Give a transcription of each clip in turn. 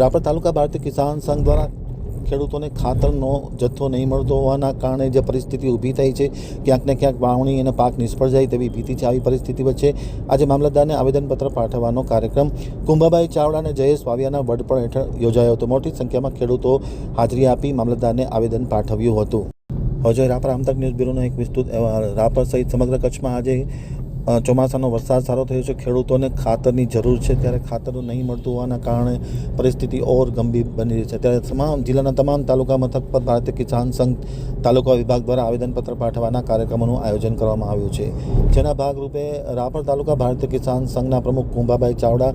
રાપર તાલુકા ભારતીય કિસાન સંઘ દ્વારા ખેડૂતોને ખાતરનો જથ્થો નહીં મળતો હોવાના કારણે જે પરિસ્થિતિ ઊભી થઈ છે, ક્યાંક ને ક્યાંક વાવણી અને પાક નિષ્ફળ જાય તેવી ભીતિ છે. આવી પરિસ્થિતિ વચ્ચે આજે મામલતદારને આવેદનપત્ર પાઠવવાનો કાર્યક્રમ કુંભાભાઈ ચાવડા અને જયેશ વાવિયાના વડપણ હેઠળ યોજાયો હતો. મોટી સંખ્યામાં ખેડૂતો હાજરી આપી મામલતદારને આવેદન પાઠવ્યું હતું. હવે રાપર આમતક ન્યૂઝ બ્યુરોનો એક વિસ્તૃત રાપર સહિત સમગ્ર કચ્છમાં આજે ચોમાસાનો વરસાદ સારો થયો છે. ખેડૂતોને ખાતરની જરૂર છે. ત્યારે ખાતર નહીં મળતું હોવાના કારણે પરિસ્થિતિ ઓર ગંભીર બની રહી છે. ત્યારે તમામ, જિલ્લાના તમામ તાલુકા મથક પર ભારતીય કિસાન સંઘ, તાલુકા વિભાગ દ્વારા આવેદનપત્ર પાઠવવાના કાર્યક્રમોનું આયોજન કરવામાં આવ્યું છે. જેના ભાગરૂપે રાપર તાલુકા ભારતીય કિસાન સંઘના પ્રમુખ કુંભાભાઈ ચાવડા,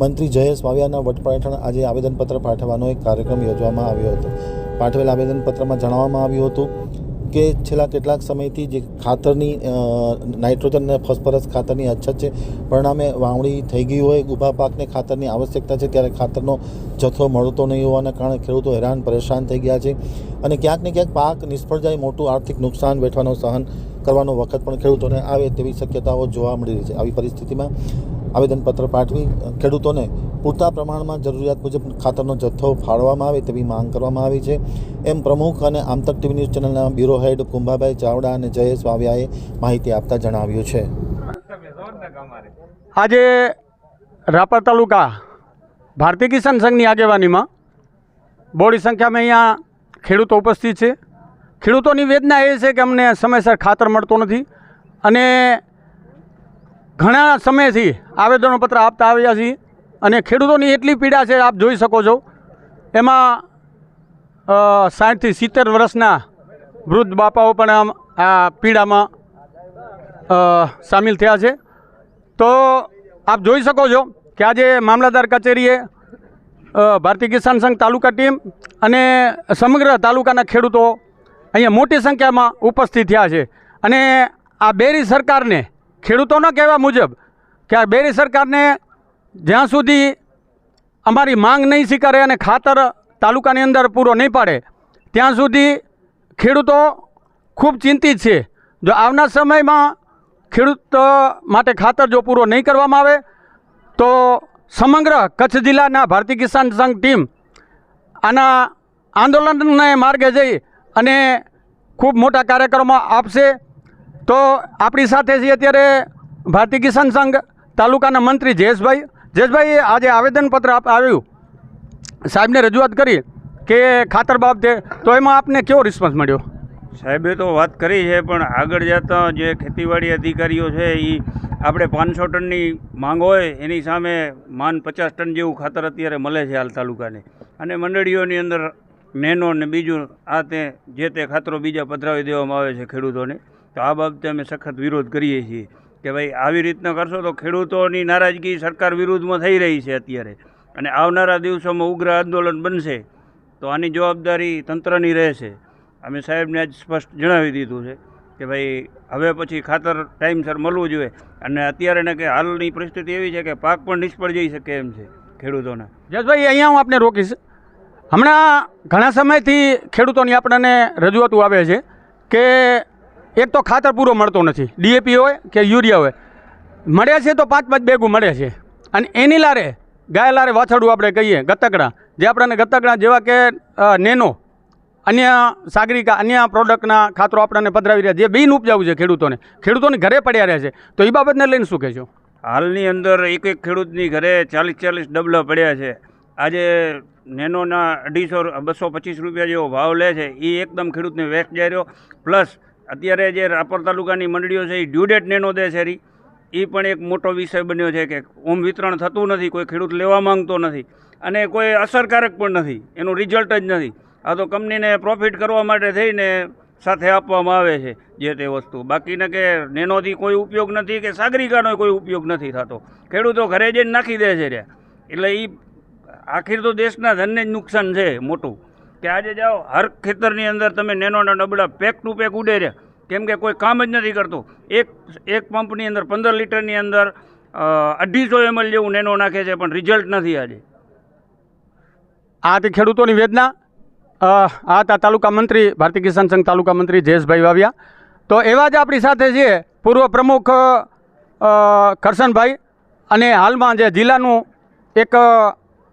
મંત્રી જયેશ વાવિયાના વટપણ હેઠળ આજે આવેદનપત્ર પાઠવવાનો એક કાર્યક્રમ યોજવામાં આવ્યો હતો. પાઠવેલ આવેદનપત્રમાં જણાવવામાં આવ્યું હતું કે છેલ્લા કેટલાક સમયથી જે ખાતરની નાઇટ્રોજન અને ફોસ્ફરસ ખાતરની અછત છે, પરિણામે વાવણી થઈ ગઈ હોય ઊભા પાકને ખાતરની આવશ્યકતા છે, ત્યારે ખાતરનો જથ્થો મળતો નહીં હોવાના કારણે ખેડૂતો હેરાન પરેશાન થઈ ગયા છે. અને ક્યાંક ને ક્યાંક પાક નિષ્ફળ જાય, મોટું આર્થિક નુકસાન વેઠવાનો સહન કરવાનો વખત પણ ખેડૂતોને આવે તેવી શક્યતાઓ જોવા મળી રહી છે. આવી પરિસ્થિતિમાં આવેદનપત્ર પાઠવી ખેડૂતોને પૂરતા પ્રમાણમાં જરૂરિયાત મુજબ ખાતરનો જથ્થો ફાળવવામાં આવે તેવી માંગ કરવામાં આવી છે. એમ પ્રમુખ અને આમતક ટીવી ન્યૂઝ ચેનલના બ્યુરો હેડ કુંભાભાઈ ચાવડા અને જયેશ વાવિયાએ માહિતી આપતા જણાવ્યું છે. આજે રાપર તાલુકા ભારતીય કિસાન સંઘની આગેવાનીમાં બોડી સંખ્યામાં અહીંયા ખેડૂતો ઉપસ્થિત છે. ખેડૂતોની વેદના એ છે કે અમને સમયસર ખાતર મળતું નથી અને ઘણા સમયથી આવેદનોપત્ર આપતા આવ્યા છીએ. અને ખેડૂતોની એટલી પીડા છે, આપ જોઈ શકો છો. એમાં સાઠથી સિત્તેર વર્ષના વૃદ્ધ બાપાઓ પણ આમ આ પીડામાં સામેલ થયા છે. તો આપ જોઈ શકો છો કે આજે મામલતદાર કચેરીએ ભારતીય કિસાન સંઘ તાલુકા ટીમ અને સમગ્ર તાલુકાના ખેડૂતો અહીંયા મોટી સંખ્યામાં ઉપસ્થિત થયા છે. અને આ બેરી સરકારને, ખેડૂતોના કહેવા મુજબ, કે આ બેરી સરકારને જ્યાં સુધી અમારી માંગ નહીં સ્વીકારે અને ખાતર તાલુકાની અંદર પૂરો નહીં પાડે, ત્યાં સુધી ખેડૂતો ખૂબ ચિંતિત છે. જો આવનાર સમયમાં ખેડૂત માટે ખાતર જો પૂરો નહીં કરવામાં આવે, તો સમગ્ર કચ્છ જિલ્લાના ભારતીય કિસાન સંઘ ટીમ આના આંદોલનને માર્ગે જઈ અને ખૂબ મોટા કાર્યક્રમો આપશે. તો આપણી સાથે છે અત્યારે ભારતીય કિસાન સંઘ તાલુકાના મંત્રી જયેશભાઈ જયેશભાઈ આજે આવેદનપત્ર આવ્યું સાહેબને રજૂઆત કરી કે ખાતર બાબતે તો એમાં આપને કેવો રિસ્પોન્સ મળ્યો? સાહેબે તો વાત કરી છે, પણ આગળ જતાં જે ખેતીવાડી અધિકારીઓ છે એ આપણે પાંચસો ટનની માંગ હોય, એની સામે માન પચાસ ટન જેવું ખાતર અત્યારે મળે છે હાલ તાલુકાને. અને મંડળીઓની અંદર નેનો ને બીજું, આ તે, જે તે ખાતરો બીજા પધરાવી દેવામાં આવે છે ખેડૂતોને. તો આ બાબતે અમે સખત વિરોધ કરીએ છીએ. કે ભાઈ આવી રીતના કરશો તો ખેડૂતોની નારાજગી સરકાર વિરુદ્ધમાં થઈ રહી છે અત્યારે. અને આવનારા દિવસોમાં ઉગ્ર આંદોલન બનશે તો આની જવાબદારી તંત્રની રહેશે. અમે સાહેબને આજ સ્પષ્ટ જણાવી દીધું છે કે ભાઈ, હવે પછી ખાતર ટાઈમસર મળવું જોઈએ. અને અત્યારે કે હાલની પરિસ્થિતિ એવી છે કે પાક પણ નિષ્ફળ જઈ શકે એમ છે ખેડૂતોના. જસભાઈ, અહીંયા હું આપને રોકીશ. હમણાં ઘણા સમયથી ખેડૂતોની આપણને રજૂઆતો આવે છે કે એક તો ખાતર પૂરો મળતો નથી. ડીએપી હોય કે યુરિયા હોય. મળે છે તો પાંચ પાંચ બેગું મળે છે. અને એની લારે, ગાય લારે વાછડું આપણે કહીએ, ગતકડા. જે આપણને ગતકડા જેવા કે નેનો, અન્ય સાગરિકા, અન્ય પ્રોડક્ટના ખાતરો આપણને પધરાવી રહ્યા જે બિન ઉપજાવું છે ખેડૂતોને. ખેડૂતોને ઘરે પડ્યા રહે છે. તો એ બાબતને લઈને શું કહેશો? હાલની અંદર એક એક ખેડૂતની ઘરે ચાલીસ ચાલીસ ડબલા પડ્યા છે. આજે નેનોના અઢીસો, બસો પચીસ રૂપિયા જેવો ભાવ લે છે. એ એકદમ ખેડૂતને વેસ્ટ જાય રહ્યો. પ્લસ અત્યારે જે રાપર તાલુકાની મંડળીઓ છે, એ ડ્યુડેટ નેનો દે છે રી. એ પણ એક મોટો વિષય બન્યો છે કે ઓમ વિતરણ થતું નથી, કોઈ ખેડૂત લેવા માંગતો નથી અને કોઈ અસરકારક પણ નથી, એનું રિઝલ્ટ જ નથી. આ તો કંપનીને પ્રોફિટ કરવા માટે થઈને સાથે આપવામાં આવે છે જે તે વસ્તુ. બાકીને કે નેનોથી કોઈ ઉપયોગ નથી કે સાગરિકાનો કોઈ ઉપયોગ નથી થતો. ખેડૂતો ઘરે જઈને નાખી દે છે રે. એટલે એ આખીર તો દેશના ધનને જ નુકસાન છે મોટું. કે આજે જાઓ, હર ખેતરની અંદર તમે નેનોના ડબડા પેક ટુ પેક ઉડે રહ્યા. કેમ કે કોઈ કામ જ નથી કરતું. એક એક પંપની અંદર પંદર લીટરની અંદર અઢીસો એમએલ જેવું નેનો નાખે છે, પણ રિઝલ્ટ નથી આજે. આ તે ખેડૂતોની વેદના. આ હતા તાલુકા મંત્રી, ભારતીય કિસાન સંઘ તાલુકા મંત્રી જયેશભાઈ વાવ્યા. તો એવા જ આપણી સાથે છે પૂર્વ પ્રમુખ કરશનભાઈ. અને હાલમાં જે જિલ્લાનું એક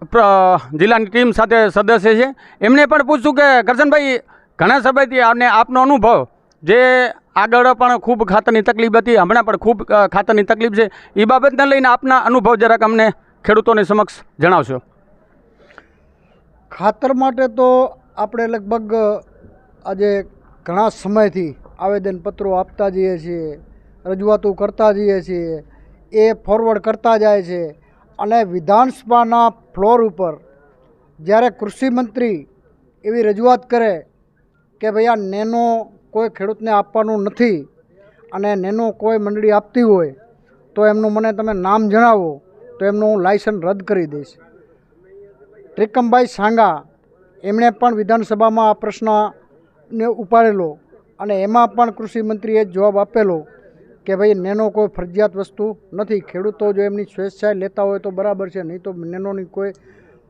જિલ્લાની ટીમ સાથે સદસ્ય છે. એમને પણ પૂછશું કે કરશનભાઈ ઘણા સમયથી અને આપનો અનુભવ જે આગળ પણ ખૂબ ખાતરની તકલીફ હતી, હમણાં પણ ખૂબ ખાતરની તકલીફ છે. એ બાબતને લઈને આપના અનુભવ જરાક અમને ખેડૂતોની સમક્ષ જણાવશો. ખાતર માટે તો આપણે લગભગ આજે ઘણા સમયથી આવેદનપત્રો આપતા જઈએ છીએ, રજૂઆતો કરતા જઈએ છીએ, એ ફોરવર્ડ કરતા જાય છે. અને વિધાનસભાના ફ્લોર ઉપર જ્યારે કૃષિમંત્રી એવી રજૂઆત કરે કે ભાઈ આ નેનો કોઈ ખેડૂતને આપવાનું નથી અને નેનો કોઈ મંડળી આપતી હોય, તો એમનું મને તમે નામ જણાવો, તો એમનું હું લાયસન્સ રદ કરી દઈશ. ત્રિકમભાઈ સાંગા, એમણે પણ વિધાનસભામાં આ પ્રશ્નને ઉપાડેલો અને એમાં પણ કૃષિમંત્રીએ જવાબ આપેલો કે ભાઈ નેનો કોઈ ફરજિયાત વસ્તુ નથી. ખેડૂતો જો એમની સ્વેચ્છાએ લેતા હોય તો બરાબર છે, નહીં તો નેનોની કોઈ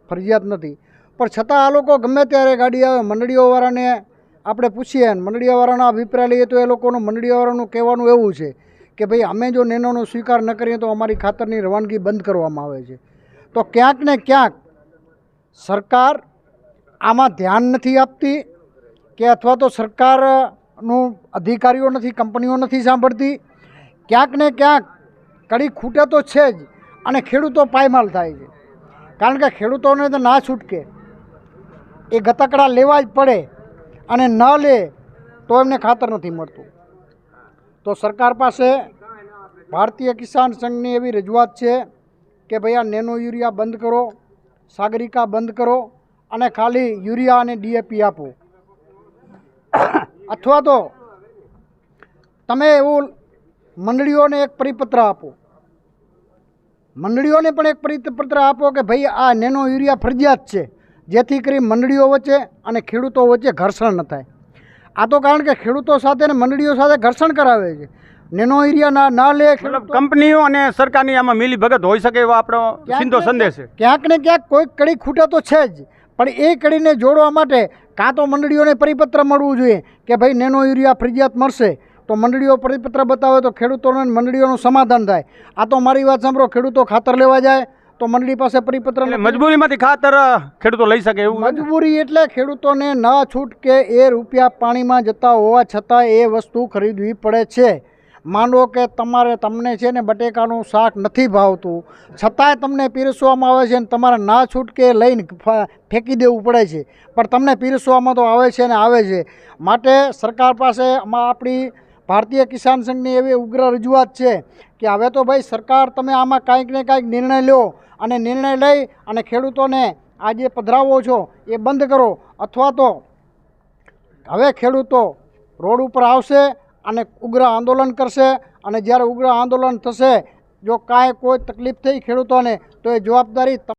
ફરજિયાત નથી. પણ છતાં આ લોકો ગમે ત્યારે ગાડી આવે, મંડળીઓવાળાને આપણે પૂછીએ મંડળીઓવાળાના અભિપ્રાય લઈએ તો એ લોકોનું મંડળીઓવાળાનું કહેવાનું એવું છે કે ભાઈ અમે જો નેનોનો સ્વીકાર ન કરીએ તો અમારી ખાતરની રવાનગી બંધ કરવામાં આવે છે. તો ક્યાંક ને ક્યાંક સરકાર આમાં ધ્યાન નથી આપતી કે અથવા તો સરકારનું અધિકારીઓ નથી, કંપનીઓ નથી સાંભળતી. ક્યાંક ને ક્યાંક કડી ખૂટે તો છે જ અને ખેડૂતો પાયમાલ થાય છે. કારણ કે ખેડૂતોને તો ના છૂટકે. એ ગતકડા લેવા જ પડે અને ન લે તો એમને ખાતર નથી મળતું. તો સરકાર પાસે ભારતીય કિસાન સંઘની એવી રજૂઆત છે કે ભાઈ આ નેનો યુરિયા બંધ કરો, સાગરિકા બંધ કરો અને ખાલી યુરિયા અને ડીએપી આપો. અથવા તો તમે એવું મંડળીઓને એક પરિપત્ર આપો. મંડળીઓને પણ એક પરિપત્ર આપો કે ભાઈ આ નેનો યુરિયા ફરજિયાત છે. જેથી કરી મંડળીઓ વચ્ચે અને ખેડૂતો વચ્ચે ઘર્ષણ ન થાય. આ તો કારણ કે ખેડૂતો સાથે અને મંડળીઓ સાથે ઘર્ષણ કરાવે છે. નેનો યુરિયા ના ના લે કંપનીઓ અને સરકારની આમાં મિલી ભગત હોઈ શકે એવો આપણો સીધો સંદેશ છે. ક્યાંક ને ક્યાંક કોઈક કડી ખૂટે તો છે જ. પણ એ કડીને જોડવા માટે કાં તો મંડળીઓને પરિપત્ર મળવું જોઈએ કે ભાઈ નેનો યુરિયા ફરજિયાત મળશે. તો મંડળીઓ પરિપત્ર બતાવે તો ખેડૂતોને મંડળીઓનું સમાધાન થાય. આ તો મારી વાત સાંભળો ખેડૂતો ખાતર લેવા જાય તો મંડળી પાસે પરિપત્ર મજબૂરીમાંથી ખાતર ખેડૂતો લઈ શકે એવું મજબૂરી એટલે ખેડૂતોને ન છૂટકે એ રૂપિયા પાણીમાં જતા હોવા છતાં એ વસ્તુ ખરીદવી પડે છે. માનો કે તમારે તમને છે ને બટેકાનું શાક નથી ભાવતું છતાંય તમને પીરસવામાં આવે છે ને તમારે ના છૂટકે લઈને ફેંકી દેવું પડે છે. પણ તમને પીરસવામાં તો આવે છે ને આવે છે. માટે સરકાર પાસે આપણી ભારતીય કિસાન સંઘની એવી ઉગ્ર રજૂઆત છે કે હવે તો ભાઈ સરકાર તમે આમાં કાંઈક ને કાંઈક નિર્ણય લો અને નિર્ણય લઈ અને ખેડૂતોને આ જે પધરાવો છો એ બંધ કરો અથવા તો હવે ખેડૂતો રોડ ઉપર આવશે અને ઉગ્ર આંદોલન કરશે અને જ્યારે ઉગ્ર આંદોલન થશે જો કાંઈ કોઈ તકલીફ થઈ ખેડૂતોને તો એ જવાબદારી